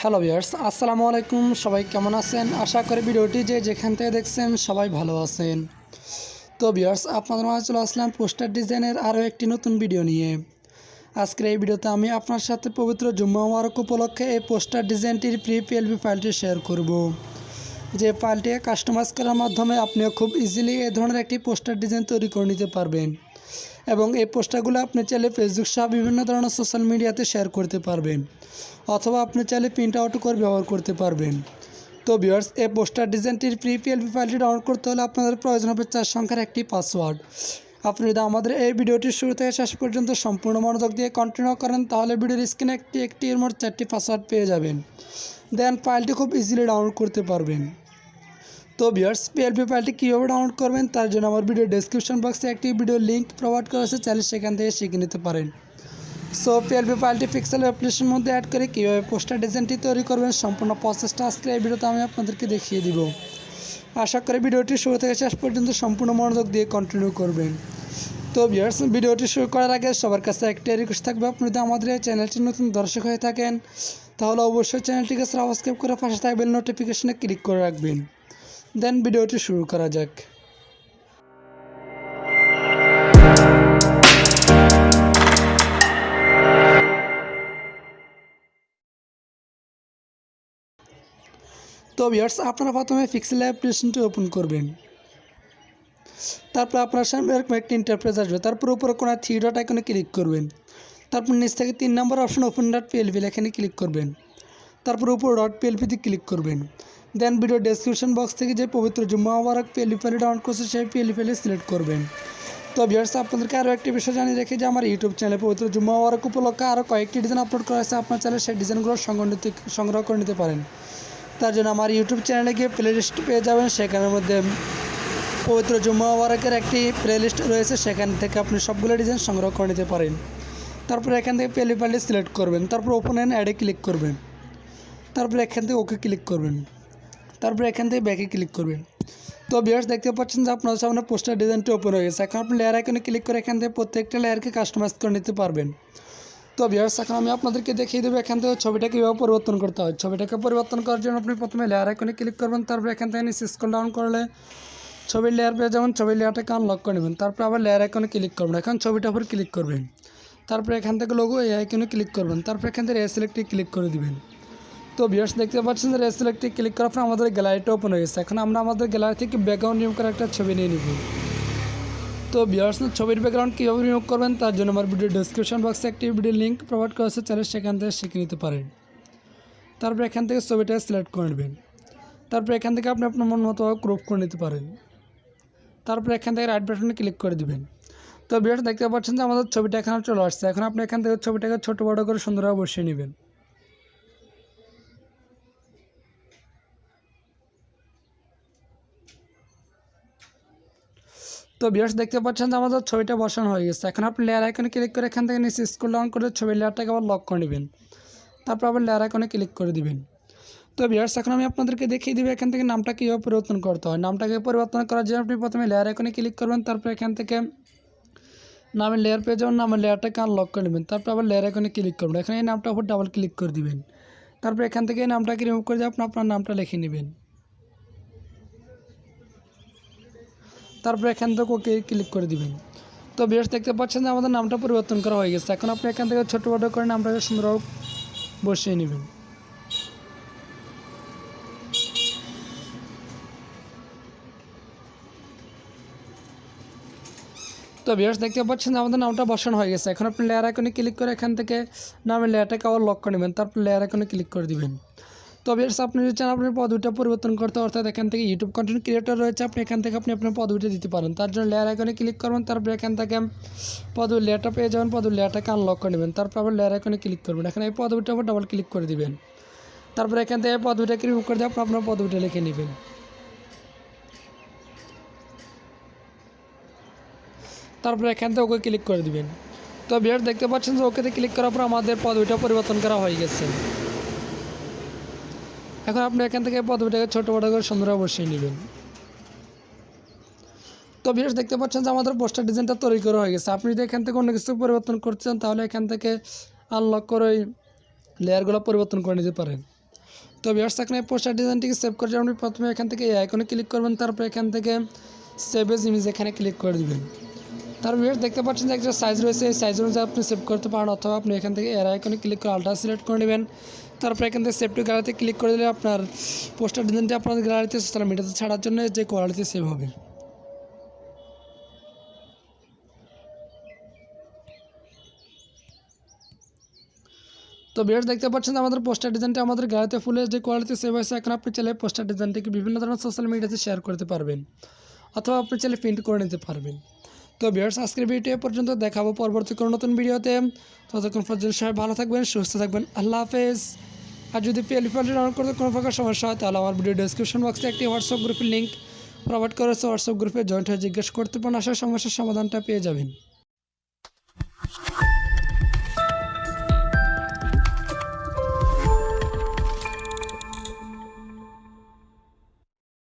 Hello viewers আসসালামু আলাইকুম সবাই কেমন আছেন? আশা করি ভিডিওটি যে যেখান থেকে দেখছেন সবাই ভালো আছেন। তো ভিয়ার্স আপনাদের মাঝে চলে আসলাম পোস্টার ডিজাইনের আরও একটি নতুন ভিডিও নিয়ে। আজকের এই ভিডিওতে আমি আপনার সাথে পবিত্র জুম্মা মুবারক উপলক্ষে এই পোস্টার ডিজাইনটির প্রি পিএলবি ফাইলটি শেয়ার করব। যে ফাইলটি কাস্টমাইজ করার মাধ্যমে আপনিও খুব ইজিলি এই ধরনের একটি পোস্টার ডিজাইন তৈরি করে নিতে পারবেন। এবং এই পোস্টারগুলো আপনি চাইলে ফেসবুক সহ বিভিন্ন ধরনের সোশ্যাল মিডিয়াতে শেয়ার করতে পারবেন, অথবা আপনি চাইলে প্রিন্ট আউট করে ব্যবহার করতে পারবেন। তো ভিউয়ার্স এই পোস্টার ডিজাইনটির প্রি পিএলপি ফাইলটি ডাউনলোড করতে হলে আপনাদের প্রয়োজন হবে চার সংখ্যার একটি পাসওয়ার্ড আপনি যদি আমাদের এই ভিডিওটির শুরু থেকে শেষ পর্যন্ত সম্পূর্ণ মনোযোগ দিয়ে কন্টিনিউ করেন, তাহলে ভিডিওর স্ক্রিনে একটি একটি, এর মোট চারটি পাসওয়ার্ড পেয়ে যাবেন। দেন ফাইলটি খুব ইজিলি ডাউনলোড করতে পারবেন। তো ভিউয়ার্স পিএলপি ফাইলটি কীভাবে ডাউনলোড করবেন, তার জন্য আমার ভিডিও ডেসক্রিপশন বক্সে একটি ভিডিও লিঙ্ক প্রোভাইড করা আছে, চাইলে সেখান থেকে শিখে নিতে পারেন। সো পিএলপি ফাইলটি পিক্সেল অ্যাপ্লিকেশনের মধ্যে অ্যাড করে কীভাবে পোস্টার ডিজাইনটি তৈরি করবেন, সম্পূর্ণ প্রসেসটা আজকে এই ভিডিওতে আমি আপনাদেরকে দেখিয়ে দিব। আশা করি ভিডিওটি শুরু থেকে শেষ পর্যন্ত সম্পূর্ণ মনোযোগ দিয়ে কন্টিনিউ করবেন। তো ভিউয়ার্স ভিডিওটি শুরু করার আগে সবার কাছে একটা রিকোয়েস্ট থাকবে, আপনি যদি আমাদের এই চ্যানেলটি নতুন দর্শক হয়ে থাকেন, তাহলে অবশ্যই চ্যানেলটিকে সাবস্ক্রাইব করে পাশে থাকবেন নোটিফিকেশনে ক্লিক করে রাখবেন। দেন ভিডিওটি শুরু করা যাক। তো ভিউয়ার্স আপনারা প্রথমে পিক্সেল অ্যাপ্লিকেশনটি ওপেন করবেন। তারপর আপনার সামনে এরকম একটি ইন্টারপ্রেস আসবে। তারপর উপরে কোনো থ্রি ডট আইকনে ক্লিক করবেন। তারপর নিচ থেকে তিন নম্বর অপশন ওপেন ডট পিএলপি এখানে ক্লিক করবেন। তারপর উপর ডট পিএলপিতে ক্লিক করবেন। দেন ভিডিও ডেসক্রিপশন বক্স থেকে যে পবিত্র জুম্মা মুবারক পিএলপি ফাইল ডাউনলোড করছে, সেই পিএলপি ফাইলে সিলেক্ট করবেন। তো ভিউয়ার্স আপনাদেরকে আরও একটি বিষয় জানিয়ে রেখে যে আমার ইউটিউব চ্যানেলে পবিত্র জুম্মা মুবারক উপলক্ষে আরও কয়েকটি ডিজাইন আপলোড করা আছে আপনার চ্যানেলে সেই ডিজাইনগুলো সংগ্রহ সংগ্রহ করে নিতে পারেন। তার জন্য আমার ইউটিউব চ্যানেলে গিয়ে প্লে লিস্ট পেয়ে যাবেন। সেখানের মধ্যে পবিত্র জুম্মা মুবারকের একটি প্লে লিস্ট রয়েছে। সেখান থেকে আপনি সবগুলো ডিজাইন সংগ্রহ করে নিতে পারেন। তারপরে এখান থেকে পেলি ফাইলটি সিলেক্ট করবেন। তারপর ওপেন অ্যান্ড অ্যাডে ক্লিক করবেন। তারপরে এখান থেকে ওকে ক্লিক করবেন। তারপর এখান থেকে ব্যাকে ক্লিক করবেন। তো ভিউয়ার্স দেখতে পাচ্ছেন যে আপনার সামনে পোস্টার ডিজাইনটি ওপেন হয়ে গেছে। এখন আপনি লেয়ার আইকনে ক্লিক করে এখান থেকে প্রত্যেকটা লেয়ারকে কাস্টমাইজ করে নিতে পারবেন। তো ভিউয়ার্স এখন আমি আপনাদেরকে দেখিয়ে দেবো এখান থেকে ছবিটা কীভাবে পরিবর্তন করতে হয়। ছবিটাকে পরিবর্তন করার জন্য আপনি প্রথমে লেয়ার আইকনে ক্লিক করবেন, তারপর এখান থেকে নিচে স্ক্রল ডাউন করলে ছবির লেয়ার পেয়ে যেমন ছবির লেয়ারটাকে আনলক করে নেবেন। তারপর আবার লেয়ার আইকনে ক্লিক করবেন, এখন ছবিটার উপর ক্লিক করবেন। তারপরে এখান থেকে লোগো এই আইকনে ক্লিক করবেন, তারপর এখান থেকে রেসিলেক্টে ক্লিক করে দিবেন। তো ভিউয়ার্স দেখতে পাচ্ছেন যে রেসিলেক্টে ক্লিক করার পর আমাদের গ্যালারিটা ওপেন হয়ে গেছে। এখন আমরা আমাদের গ্যালারি থেকে ব্যাকগ্রাউন্ড রিমুভ করে একটা ছবি নিয়ে নিব। তো ভিউয়ার্স ছবির ব্যাকগ্রাউন্ড কীভাবে রিমুভ করবেন তার জন্য আমার ভিডিও ডিসক্রিপশন বক্সে একটি ভিডিও লিঙ্ক প্রোভাইড করা আছে, চাইলে সেখান থেকে শিখে নিতে পারেন। তারপর এখান থেকে ছবিটা সিলেক্ট করে নেবেন। তারপর এখান থেকে আপনি আপনার মন মতো ক্রপ করে নিতে পারেন। তারপর এখান থেকে রাইট বাটনে ক্লিক করে দিবেন। তো ভিউয়ার্স দেখতে পাচ্ছেন যে আমাদের ছবিটা এখানে চলে আসছে। এখন আপনি এখান থেকে ছবিটাকে ছোটো বড়ো করে সুন্দরভাবে বসিয়ে নেবেন। তো বিয়ার্স দেখতে পাচ্ছেন যে আমাদের ছবিটা বসানো হয়ে গেছে। এখন আপনি লেয়ার আইকনে ক্লিক করে এখান থেকে নিচে স্কুল ডাউন করে ছবির লেয়ারটাকে আবার লক করে নেবেন। তারপর আবার লেয়ার আইকনে ক্লিক করে দিবেন। তো ভিউয়ার্স, এখন আমি আপনাদেরকে দেখিয়ে দেবো এখান থেকে নামটা কীভাবে পরিবর্তন করতে হয়। নামটাকে পরিবর্তন করার জন্য আপনি প্রথমে লেয়ার আইকনে ক্লিক করবেন, তারপর এখান থেকে নামের লেয়ার পেয়ে যাবেন, নামের লেয়ারটাকে আনলক করে নেবেন। তারপর আবার লেয়ার আইকনে ক্লিক করবেন। এখানে এই নামটার উপর ডাবল ক্লিক করে দিবেন। তারপর এখান থেকে এই নামটাকে রিমুভ করে দিয়ে আপনি আপনার নামটা লিখে নেবেন। তারপর এখান থেকে ওকে ক্লিক করে দিবেন। তো বেশ দেখতে পাচ্ছেন যে আমাদের নামটা পরিবর্তন করা হয়ে গেছে। এখন আপনি এখান থেকে ছোটো বড়ো করে নামটাকে সুন্দরভাবে বসিয়ে নেবেন। তো ভিউয়ার্স দেখতে পাচ্ছেন আমাদের নামটা বসানো হয়ে গেছে। এখন আপনি লেয়ার আইকনে ক্লিক করে এখান থেকে নামের লেয়ারটাকে আবার লক করে নেবেন। তারপর লেয়ার আইকনে ক্লিক করে দিবেন। তো ভিউয়ার্স আপনি যদি চান আপনার পদবিটা পরিবর্তন করতে, অর্থাৎ এখান থেকে ইউটিউব কন্টেন্ট ক্রিয়েটর রয়েছে, আপনি এখান থেকে আপনি আপনার পদবিটা দিতে পারেন। তার জন্য লেয়ার আইকনে ক্লিক করবেন, তারপর এখান থেকে পদবি লেয়ারটা পেয়ে যাবেন পদবি লেয়ারটাকে আনলক করে নেবেন। তারপর আবার লেয়ার আইকনে ক্লিক করবেন। এখানে এই পদবিটার উপর ডাবল ক্লিক করে দিবেন। তারপর এখান থেকে পদবিটাকে রিমুভ করে দিয়ে আপনি আপনার পদবিটা লিখে নেবেন। তারপর এখান থেকে ওকে ক্লিক করে দিবেন। তো বিয়ার দেখতে পাচ্ছেন যে, ওকেতে ক্লিক করার পর আমাদের পদবিটা পরিবর্তন করা হয়ে গেছে। এখন আপনি এখান থেকে পদবিটাকে ছোটো বড়ো করে সুন্দর বসিয়ে নেবেন। তো ভিউয়ার্স দেখতে পাচ্ছেন যে আমাদের পোস্টার ডিজাইনটা তৈরি করা হয়ে গেছে। আপনি যদি এখান থেকে অন্য কিছু পরিবর্তন করতে চান তাহলে এখান থেকে আনলক করে লেয়ারগুলো পরিবর্তন করে নিতে পারেন। তো ভিউয়ার্স এখানে পোস্টার ডিজাইনটিকে সেভ করে আপনি প্রথমে এখান থেকে এই ক্লিক করবেন, তারপর এখান থেকে সেভ এজ ইমেজ এখানে ক্লিক করে দেবেন। তার ভিউয়ার্স দেখতে পাচ্ছেন যে একটা সাইজ রয়েছে। এই সাইজ অনুযায়ী আপনি সেভ করতে পারেন, অথবা আপনি এখান থেকে এর আইকনে ক্লিক করে আলট্রা সিলেক্ট করে নেবেন। তারপর এখান থেকে সেভ টু গ্যালারিতে ক্লিক করে দিলে আপনার পোস্টার ডিজাইনটি আপনার গ্যালারিতে সোশ্যাল মিডিয়াতে ছাড়ার জন্য যে কোয়ালিটি সেভ হবে। তো ভিউয়ার্স, দেখতে পাচ্ছেন আমাদের পোস্টার ডিজাইনটা আমাদের গ্যালারিতে ফুলের যে কোয়ালিটি সেভ হয়েছে। এখন আপনি চাইলে পোস্টার ডিজাইনটিকে বিভিন্ন ধরনের সোশ্যাল মিডিয়াতে শেয়ার করতে পারবেন, অথবা আপনি চাইলে প্রিন্ট করে নিতে পারবেন। তো ভিউয়ার্স, আজকের ভিডিও পর্যন্ত। দেখাবো পরবর্তী কোনো নতুন ভিডিওতে। ততক্ষণ পর্যন্ত সবাই ভালো থাকবেন, সুস্থ থাকবেন। আল্লাহ হাফেজ। আর যদি পিএলপি ডাউনলোড করতে কোনো প্রকার সমস্যা হয়, তাহলে আমার ভিডিও ডিসক্রিপশন বক্সে একটি হোয়াটসঅ্যাপ গ্রুপের লিঙ্ক প্রোভাইড করেছে হোয়াটসঅ্যাপ গ্রুপে জয়েন্ট হয়ে জিজ্ঞেস করতে পারেন আসার সমস্যার সমাধানটা পেয়ে যাবেন।